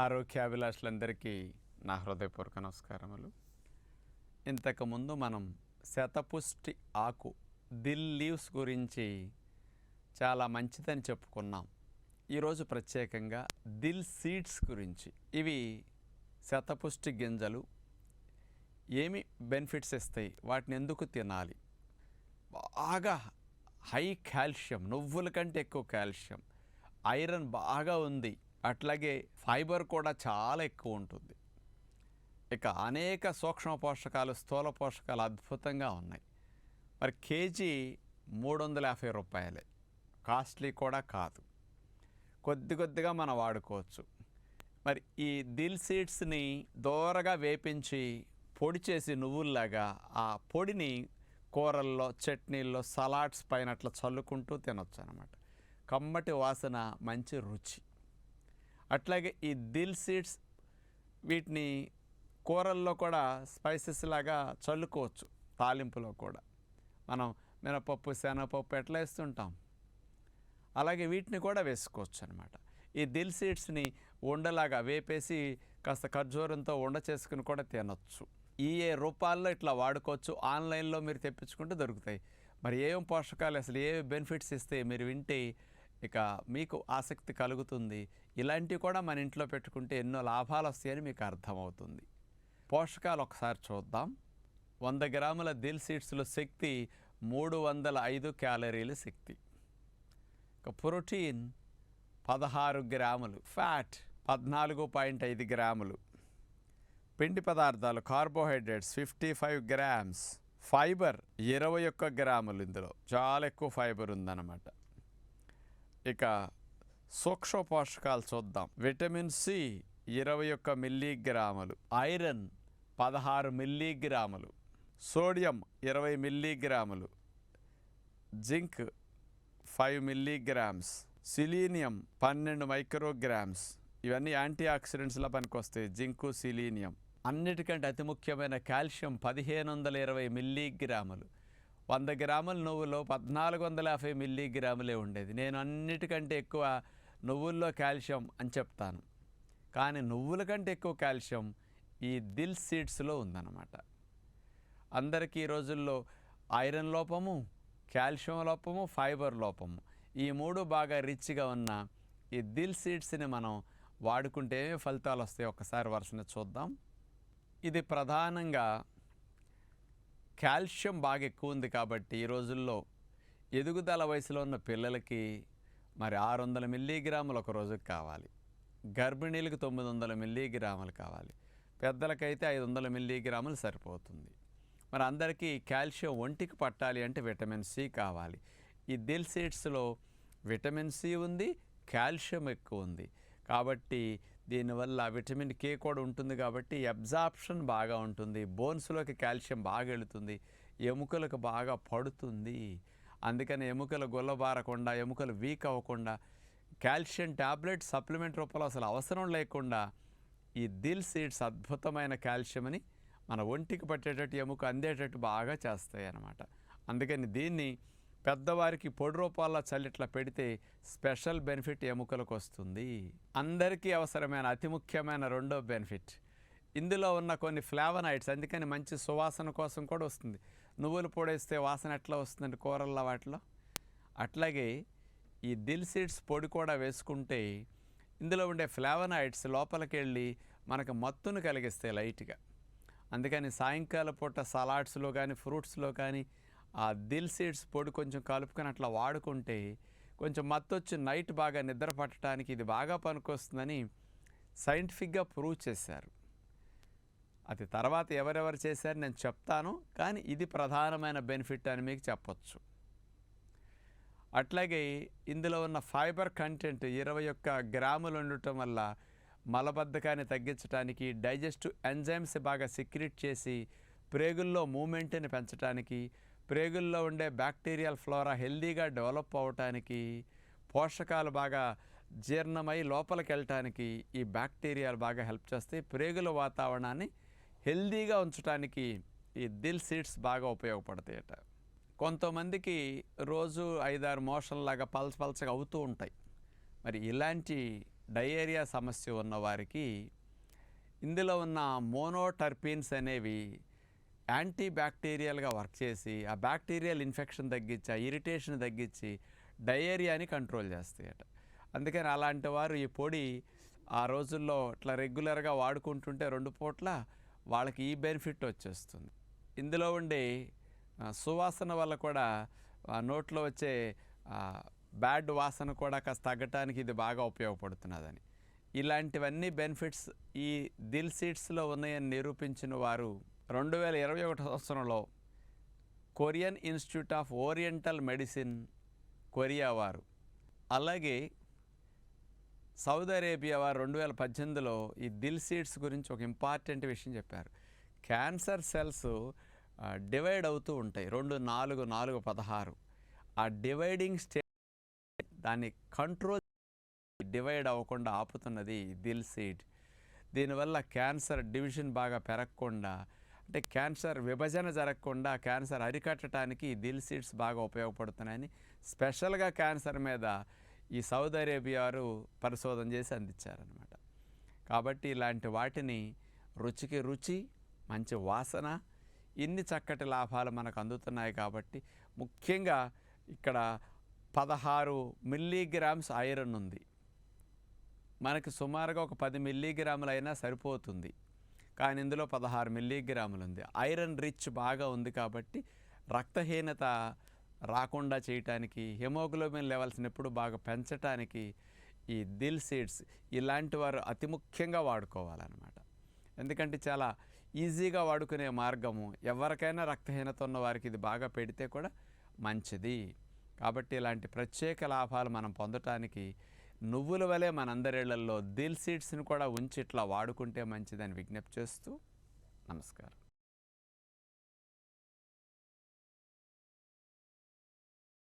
ఆరోగ్యాభిలాషులందరికీ నా హృదయపూర్వక నమస్కారములు. ఇంతకుముందు మనం శతపుష్టి ఆకు దిల్ లీవ్స్ గురించి చాలా మంచిదని చెప్పుకున్నాం. ఈరోజు ప్రత్యేకంగా దిల్ సీడ్స్ గురించి. ఇవి శతపుష్టి గింజలు. ఏమి బెనిఫిట్స్ ఇస్తాయి? వాటిని ఎందుకు తినాలి? బాగా హై కాల్షియం నువ్వుల కంటే ఎక్కువ కాల్షియం. ఐరన్ బాగా ఉంది. అట్లాగే ఫైబర్ కూడా చాలా ఎక్కువ ఉంటుంది. ఇక అనేక సూక్ష్మ పోషకాలు స్థూల పోషకాలు అద్భుతంగా ఉన్నాయి. మరి కేజీ మూడు వందల యాభై రూపాయలే. కాస్ట్లీ కూడా కాదు. కొద్ది కొద్దిగా మనం వాడుకోవచ్చు. మరి ఈ దిల్ సీడ్స్ని దూరగా వేపించి పొడి చేసి నువ్వుల్లాగా ఆ పొడిని కూరల్లో చట్నీల్లో సలాడ్స్ పైన అట్లా చల్లుకుంటూ తినొచ్చు అనమాట కమ్మటి వాసన మంచి రుచి. అట్లాగే ఈ దిల్ సీడ్స్ వీటిని కూరల్లో కూడా స్పైసెస్ లాగా చల్లుకోవచ్చు తాలింపులో కూడా. మనం మినపప్పు శనగపప్పు ఎట్లా వేస్తుంటాం? అలాగే వీటిని కూడా వేసుకోవచ్చు అనమాట ఈ దిల్ సీడ్స్ని ఉండలాగా వేపేసి కాస్త ఖర్జూరంతో ఉండ చేసుకుని కూడా తినొచ్చు. ఈ ఏ రూపాల్లో ఇట్లా వాడుకోవచ్చు ఆన్లైన్లో మీరు తెప్పించుకుంటే దొరుకుతాయి. మరి ఏం పోషకాలు అసలు ఏ బెనిఫిట్స్ ఇస్తే మీరు వింటే ఇక మీకు ఆసక్తి కలుగుతుంది. ఇలాంటివి కూడా మన ఇంట్లో పెట్టుకుంటే ఎన్నో లాభాలు వస్తాయని మీకు అర్థమవుతుంది. పోషకాలు ఒకసారి చూద్దాం. వంద గ్రాముల దిల్ సీడ్స్లో శక్తి మూడు వందల ఐదు క్యాలరీల శక్తి. ఇక ప్రోటీన్ పదహారు గ్రాములు ఫ్యాట్ పద్నాలుగు పాయింట్ ఐదు గ్రాములు. పిండి పదార్థాలు carbohydrates fifty five grams. Fibre ఇరవై ఒక్క గ్రాములు ఇందులో. చాలా ఎక్కువ ఫైబర్ ఉందన్నమాట. ఇక సూక్ష్మ పోషకాలు చూద్దాం విటమిన్ సి ఇరవై ఒక్క మిల్లీగ్రాములు ఐరన్ పదహారు మిల్లీగ్రాములు సోడియం ఇరవై మిల్లీగ్రాములు జింక్ ఫైవ్ మిల్లీగ్రామ్స్ సిలీనియం పన్నెండు మైక్రోగ్రామ్స్. ఇవన్నీ యాంటీ ఆక్సిడెంట్స్లా పనికొస్తాయి జింకు సిలీనియం. అన్నిటికంటే అతి ముఖ్యమైన కాల్షియం పదిహేను వందల ఇరవై మిల్లీగ్రాములు. వంద గ్రాముల నువ్వులో పద్నాలుగు వందల యాభై మిల్లీగ్రాములే ఉండేది. నేను అన్నిటికంటే ఎక్కువ నువ్వుల్లో కాల్షియం అని చెప్తాను. కానీ నువ్వుల కంటే ఎక్కువ కాల్షియం ఈ దిల్ సీడ్స్లో ఉందన్నమాట. అందరికీ ఈ రోజుల్లో ఐరన్ లోపము కాల్షియం లోపము ఫైబర్ లోపము ఈ మూడు బాగా రిచ్గా ఉన్న ఈ దిల్ సీడ్స్ని మనం వాడుకుంటే ఏమేమి ఫలితాలు వస్తాయి. ఒకసారి వరుసని చూద్దాం. ఇది ప్రధానంగా కాల్షియం బాగా ఎక్కువ ఉంది కాబట్టి ఈ రోజుల్లో ఎదుగుదల వయసులో ఉన్న పిల్లలకి మరి ఆరు వందల మిల్లీగ్రాములు ఒక రోజుకి కావాలి. గర్భిణీలకు తొమ్మిది వందల మిల్లీగ్రాములు కావాలి. పెద్దలకైతే ఐదు వందల మిల్లీగ్రాములు సరిపోతుంది. మరి అందరికీ కాల్షియం ఒంటికి పట్టాలి అంటే విటమిన్ సి కావాలి. ఈ దిల్ సీడ్స్లో విటమిన్ సి ఉంది కాల్షియం ఎక్కువ ఉంది. కాబట్టి దీనివల్ల విటమిన్ కే కూడా ఉంటుంది కాబట్టి అబ్జార్ప్షన్ బాగా ఉంటుంది బోన్స్లోకి కాల్షియం బాగా వెళుతుంది ఎముకలకు బాగా పడుతుంది. అందుకని ఎముకలు గొల్లబారకుండా ఎముకలు వీక్ అవ్వకుండా కాల్షియం ట్యాబ్లెట్ సప్లిమెంట్ రూపంలో అసలు అవసరం లేకుండా ఈ దిల్ సీడ్స్ అద్భుతమైన కాల్షియం అని మన ఒంటికి పట్టేటట్టు ఎముక అందేటట్టు బాగా చేస్తాయి అన్నమాట అందుకని దీన్ని పెద్దవారికి పొడి రూపాల్లో చల్లిట్లా పెడితే స్పెషల్ బెనిఫిట్ ఎముకలకు వస్తుంది అందరికీ అవసరమైన అతి ముఖ్యమైన రెండో బెనిఫిట్. ఇందులో ఉన్న కొన్ని ఫ్లేవనాయిడ్స్ అందుకని మంచి సువాసన కోసం కూడా వస్తుంది. నువ్వులు పొడేస్తే వాసన ఎట్లా వస్తుందండి కూరల్లో వాటిలో? అట్లాగే ఈ దిల్ సీడ్స్ పొడి కూడా వేసుకుంటే ఇందులో ఉండే ఫ్లేవనాయిడ్స్ లోపలికి వెళ్ళి మనకు మత్తును కలిగిస్తాయి లైట్గా. అందుకని సాయంకాల పూట సలాడ్స్లో కానీ ఫ్రూట్స్లో కానీ ఆ దిల్ సీడ్స్ పొడి కొంచెం కలుపుకొని అట్లా వాడుకుంటే కొంచెం మత్తొచ్చి నైట్ బాగా నిద్ర పట్టడానికి ఇది బాగా పనికొస్తుందని సైంటిఫిక్గా ప్రూవ్ చేశారు. అది తర్వాత ఎవరెవరు చేశారు నేను చెప్తాను కానీ ఇది ప్రధానమైన బెనిఫిట్ అని మీకు చెప్పొచ్చు. అట్లాగే ఇందులో ఉన్న ఫైబర్ కంటెంట్ ఇరవై ఒక్క గ్రాములు ఉండటం వల్ల మలబద్ధకాన్ని తగ్గించడానికి డైజెస్టివ్ ఎంజైమ్స్ బాగా సిక్రెట్ చేసి ప్రేగుల్లో మూమెంట్ని పెంచడానికి ప్రేగుల్లో ఉండే బ్యాక్టీరియల్ ఫ్లోరా హెల్దీగా డెవలప్ అవ్వటానికి పోషకాలు బాగా జీర్ణమై లోపలికి వెళ్ళటానికి ఈ బ్యాక్టీరియాలు బాగా హెల్ప్ చేస్తాయి. ప్రేగుల వాతావరణాన్ని హెల్దీగా ఉంచడానికి ఈ దిల్ సీడ్స్ బాగా ఉపయోగపడతాయట. కొంతమందికి రోజు ఐదారు మోషన్లాగా లాగా పల్స్ పల్చగా అవుతూ ఉంటాయి. మరి ఇలాంటి డయేరియా సమస్య ఉన్న వారికి ఇందులో ఉన్న మోనోటర్పిన్స్ అనేవి యాంటీ బ్యాక్టీరియల్గా వర్క్ చేసి ఆ బ్యాక్టీరియల్ ఇన్ఫెక్షన్ తగ్గించి ఆ ఇరిటేషన్ తగ్గించి డయేరియాని కంట్రోల్ చేస్తాయట. అందుకని అలాంటి వారు ఈ పొడి ఆ రోజుల్లో ఇట్లా రెగ్యులర్గా వాడుకుంటుంటే రెండు పూట్ల వాళ్ళకి ఈ బెనిఫిట్ వచ్చేస్తుంది. ఇందులో ఉండే సువాసన వల్ల కూడా ఆ నోట్లో వచ్చే బ్యాడ్ వాసన కూడా కాస్త తగ్గటానికి ఇది బాగా ఉపయోగపడుతున్నదని. ఇలాంటివన్నీ బెనిఫిట్స్ ఈ దిల్ సీడ్స్లో ఉన్నాయని నిరూపించిన వారు రెండు వేల ఇరవై ఒకటి సంవత్సరంలో Korean institute of oriental medicine Korea వారు అలాగే సౌదీ అరేబియా వారు రెండు వేల పద్దెనిమిదిలో ఈ దిల్ సీడ్స్ గురించి ఒక ఇంపార్టెంట్ విషయం చెప్పారు. క్యాన్సర్ సెల్స్ డివైడ్ అవుతూ ఉంటాయి. రెండు నాలుగు నాలుగు పదహారు. ఆ డివైడింగ్ స్టే దాన్ని కంట్రోల్ డివైడ్ అవ్వకుండా ఆపుతున్నది దిల్ సీడ్. దీనివల్ల క్యాన్సర్ డివిజన్ బాగా పెరగకుండా అంటే క్యాన్సర్ విభజన జరగకుండా క్యాన్సర్ అరికట్టడానికి దిల్ సీడ్స్ బాగా ఉపయోగపడుతున్నాయని స్పెషల్గా క్యాన్సర్ మీద ఈ సౌదీ అరేబియా వారు పరిశోధన చేసి అందించారనమాట కాబట్టి ఇలాంటి వాటిని రుచికి రుచి మంచి వాసన ఇన్ని చక్కటి లాభాలు మనకు అందుతున్నాయి కాబట్టి ముఖ్యంగా ఇక్కడ పదహారు మిల్లీగ్రామ్స్ ఐరన్ ఉంది. మనకి సుమారుగా ఒక పది మిల్లీగ్రాములైనా సరిపోతుంది. కానీ ఇందులో పదహారు మిల్లీగ్రాములు ఉంది ఐరన్ రిచ్ బాగా ఉంది కాబట్టి రక్తహీనత రాకుండా చేయటానికి హెమోగ్లోబిన్ లెవెల్స్ని ఎప్పుడు బాగా పెంచటానికి ఈ దిల్ సీడ్స్ ఇలాంటి వారు అతి ముఖ్యంగా వాడుకోవాలన్నమాట. ఎందుకంటే చాలా ఈజీగా వాడుకునే మార్గము ఎవరికైనా రక్తహీనత ఉన్న వారికి ఇది బాగా పెడితే కూడా మంచిది. కాబట్టి ఇలాంటి ప్రత్యేక లాభాలు మనం పొందటానికి నువ్వుల వలె మనందరిళ్ళలో దిల్ సీడ్స్ని కూడా ఉంచి ఇట్లా వాడుకుంటే మంచిదని విజ్ఞప్తి చేస్తూ నమస్కారం.